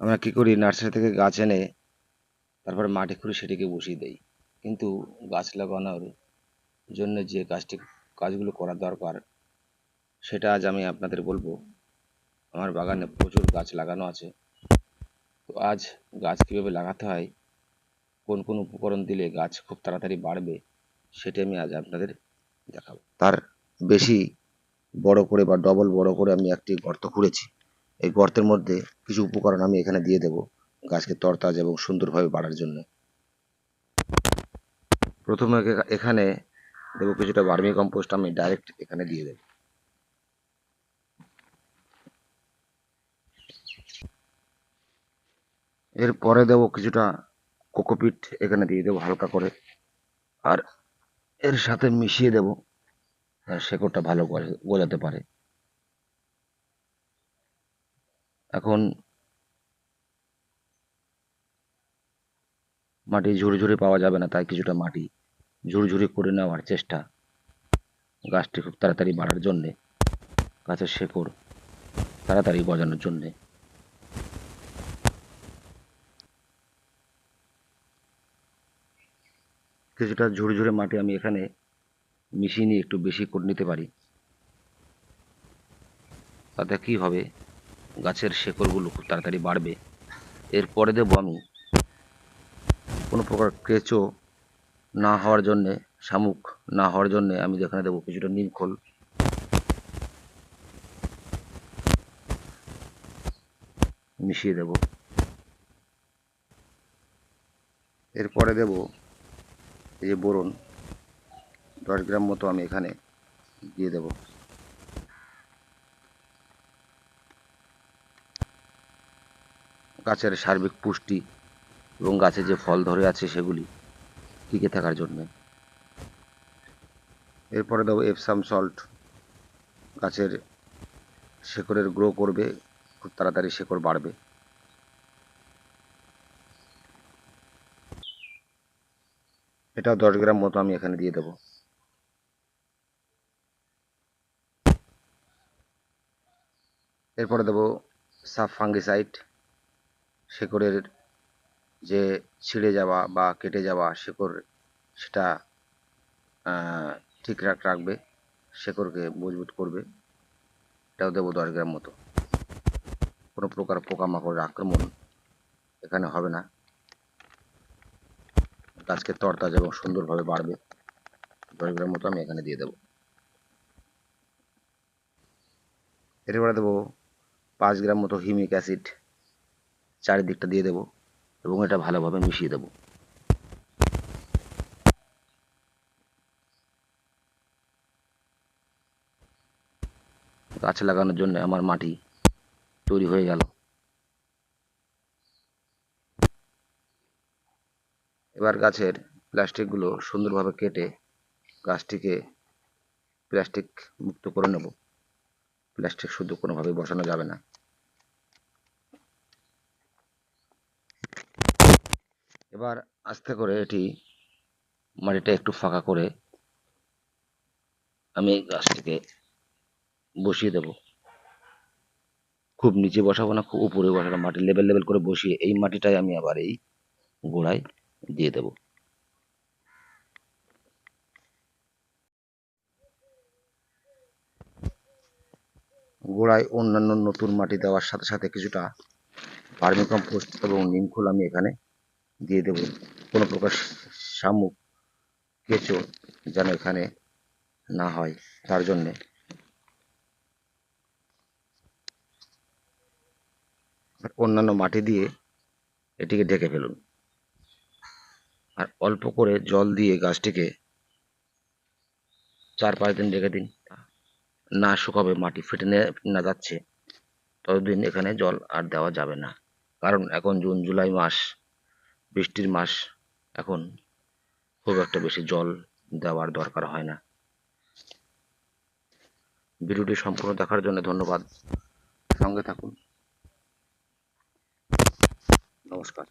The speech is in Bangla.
আমরা কী করি নার্সারি থেকে গাছ এনে তারপরে মাটি খুঁড়ে সেটিকে বসিয়ে দেই। কিন্তু গাছ লাগানোর জন্য যে কাজটি, কাজগুলো করা দরকার, সেটা আজ আমি আপনাদের বলব। আমার বাগানে প্রচুর গাছ লাগানো আছে। তো আজ গাছ কীভাবে লাগাতে হয়, কোন কোন উপকরণ দিলে গাছ খুব তাড়াতাড়ি বাড়বে, সেটি আমি আজ আপনাদের দেখাবো। তার বেশি বড় করে বা ডবল বড় করে আমি একটি গর্ত খুঁড়েছি। এই গর্তের মধ্যে কিছু উপকরণ আমি এখানে দিয়ে দেবো গাছকে তরতাজা এবং সুন্দরভাবে বাড়ার জন্য। প্রথমে এখানে দেবো কিছুটা ভার্মি কম্পোস্ট, আমি ডাইরেক্ট এখানে দিয়ে দেবো। এরপরে দেবো কিছুটা কোকোপিট, এখানে দিয়ে দেবো হালকা করে। আর এর সাথে মিশিয়ে দেবো শেকড়টা ভালো করে গজাতে পারে। এখন মাটি ঝুড়ি পাওয়া যাবে না, তাই কিছুটা মাটি ঝুড়ি করে নেওয়ার চেষ্টা। গাছটি খুব তাড়াতাড়ি বাড়ার জন্যে, গাছের শেকড় তাড়াতাড়ি গজানোর জন্যে। কিছুটা ঝুড়ে মাটি আমি এখানে মিশিয়ে নিয়ে একটু বেশি করে নিতে পারি। তাতে কি হবে? গাছের শেকড়গুলো খুব তাড়াতাড়ি বাড়বে। এরপরে দেবো আমি কোনো প্রকার কেঁচো না হওয়ার জন্যে, শামুক না হওয়ার জন্যে আমি এখানে দেবো কিছুটা নিম খোল। মিশিয়ে দেব। এরপরে দেব এই যে বোরন, দশ গ্রাম মতো আমি এখানে দিয়ে দেব। গাছের সার্বিক পুষ্টি এবং গাছে যে ফল ধরে আছে সেগুলি টিকে থাকার জন্য। এরপরে দেবো এপসাম সল্ট। গাছের শেকড়ের গ্রো করবে, খুব তাড়াতাড়ি শেকড় বাড়বে। এটাও দশ গ্রাম মতো আমি এখানে দিয়ে দেবো। এরপরে দেবো সাফ ফাঙ্গিসাইড। শেকড়ের যে ছিঁড়ে যাওয়া বা কেটে যাওয়া শেকড়, সেটা ঠিক রাখ, রাখবে, শেকড়কে মজবুত করবে। এটাও দেবো দশ গ্রাম মতো। কোনো প্রকার পোকামাকড়ের আক্রমণ এখানে হবে না। গাছকে তরতাজা এবং সুন্দরভাবে বাড়বে। দশ গ্রাম মতো আমি এখানে দিয়ে দেবো। এরপরে দেবো পাঁচ গ্রাম মতো হিমিক অ্যাসিড। চারিদিকটা দিয়ে দেবো এবং এটা ভালোভাবে মিশিয়ে দেবো। গাছ লাগানোর জন্য আমার মাটি তৈরি হয়ে গেল। এবার গাছের প্লাস্টিকগুলো সুন্দরভাবে কেটে গাছটিকে প্লাস্টিক মুক্ত করে নেব। প্লাস্টিক শুধু কোনোভাবেই বসানো যাবে না। এবার আস্তে করে এটি মাটিটা একটু ফাঁকা করে আমি গাছটিকে বসিয়ে দেব। খুব নিচে বসাবো না, খুব উপরে বসাবো মাটি লেভেল লেভেল করে বসিয়ে এই মাটিটাই আমি আবার এই গোড়ায় দিয়ে দেব। গোড়ায় অন্যান্য নতুন মাটি দেওয়ার সাথে সাথে কিছুটা ভার্মি কম্পোস্ট এবং নিমখোল আমি এখানে দিয়ে দেব। কোনো প্রকার শামুক, কেঁচো যেন এখানে না হয় তার জন্যে। অন্যান্য মাটি দিয়ে এটিকে ঢেকে ফেলুন। আর অল্প করে জল দিয়ে গাছটিকে চার পাঁচ দিন রেখে দিন। না শুকাবে, মাটি ফেটে নে- না যাচ্ছে। ততদিন এখানে জল আর দেওয়া যাবে না। কারণ এখন জুন, জুলাই মাস। বৃষ্টির মাস এখন খুব একটা বেশি জল দেওয়ার দরকার হয় না। ভিডিওটি সম্পূর্ণ দেখার জন্য ধন্যবাদ। সঙ্গে থাকুন। নমস্কার।